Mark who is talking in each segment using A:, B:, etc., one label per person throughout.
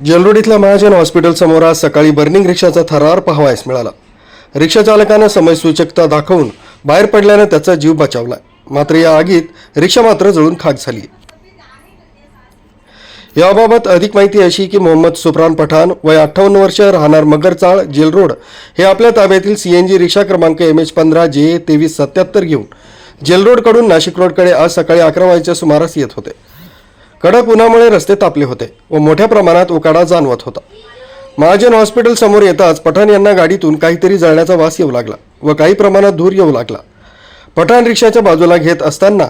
A: Jail Road इथल्या Mahajan hospital समोर आज सकाळी बर्निंग रिक्षाचा थरार पाहावयास मिळाला. रिक्षा चालकानं दाखवून बाहेर पडल्यानं त्याचा जीव बचावला. मात्र या आगीत रिक्षा मात्र जळून खाक झाली. याबाबत अधिक माहिती अशी की मोहम्मद सुप्रान पठाण वय अठ्ठावन्न वर्ष राहणार मगरचाळ जेल रोड हे आपल्या ताब्यातील सीएनजी रिक्षा क्रमांक एम एच पंधरा जे तेवीस सत्याहत्तर घेऊन जेल रोडकडून नाशिक रोडकडे आज सकाळी अकरा वाजेच्या सुमारास येत होते. कडक उन्हामुळे रस्ते तापले होते व मोठ्या प्रमाणात उकाडा जाणवत होता. महाजन हॉस्पिटल समोर येताच पठाण यांना गाडीतून काहीतरी जळण्याचा वास येऊ लागला व काही प्रमाणात धूर येऊ लागला. पठाण रिक्षाच्या बाजूला घेत असताना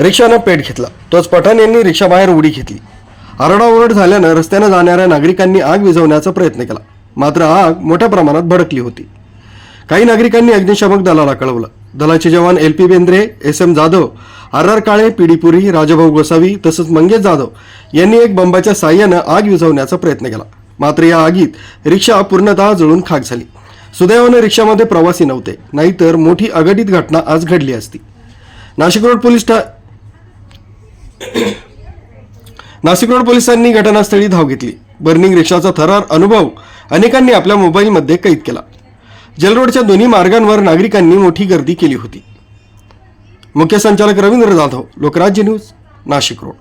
A: रिक्षानं पेट घेतला. तोच पठाण यांनी रिक्षा बाहेर उडी घेतली. आरडाओरड झाल्यानं रस्त्यानं जाणाऱ्या नागरिकांनी आग विझवण्याचा प्रयत्न केला. मात्र आग मोठ्या प्रमाणात भडकली होती. काही नागरिकांनी अग्निशामक दलाला कळवलं. दलाचे जवान L P Bendre S M Jadhav R R Kale पिडीपुरी Puri Gosavi तसंच मंगेश जाधव यांनी एक बंबाच्या साह्यानं आग विझवण्याचा प्रयत्न केला. मात्र या आगीत रिक्षा पूर्णतः जळून खाक झाली. सुदैवानं रिक्षामध्ये प्रवासी नव्हते. नाहीतर मोठी अघटित घटना आज घडली असती. नाशिक रोड पोलीस ठा नाशिक रोड पोलिसांनी घटनास्थळी धाव घेतली. बर्निंग रिक्षाचा थरार अनुभव अनेकांनी आपल्या मोबाईलमध्ये कैद केला. जलरोडच्या दोन्ही मार्गांवर नागरिकांनी मोठी गर्दी केली होती. मुख्य संचालक रवींद्र जाधव लोकराज्य न्यूज नाशिक रोड.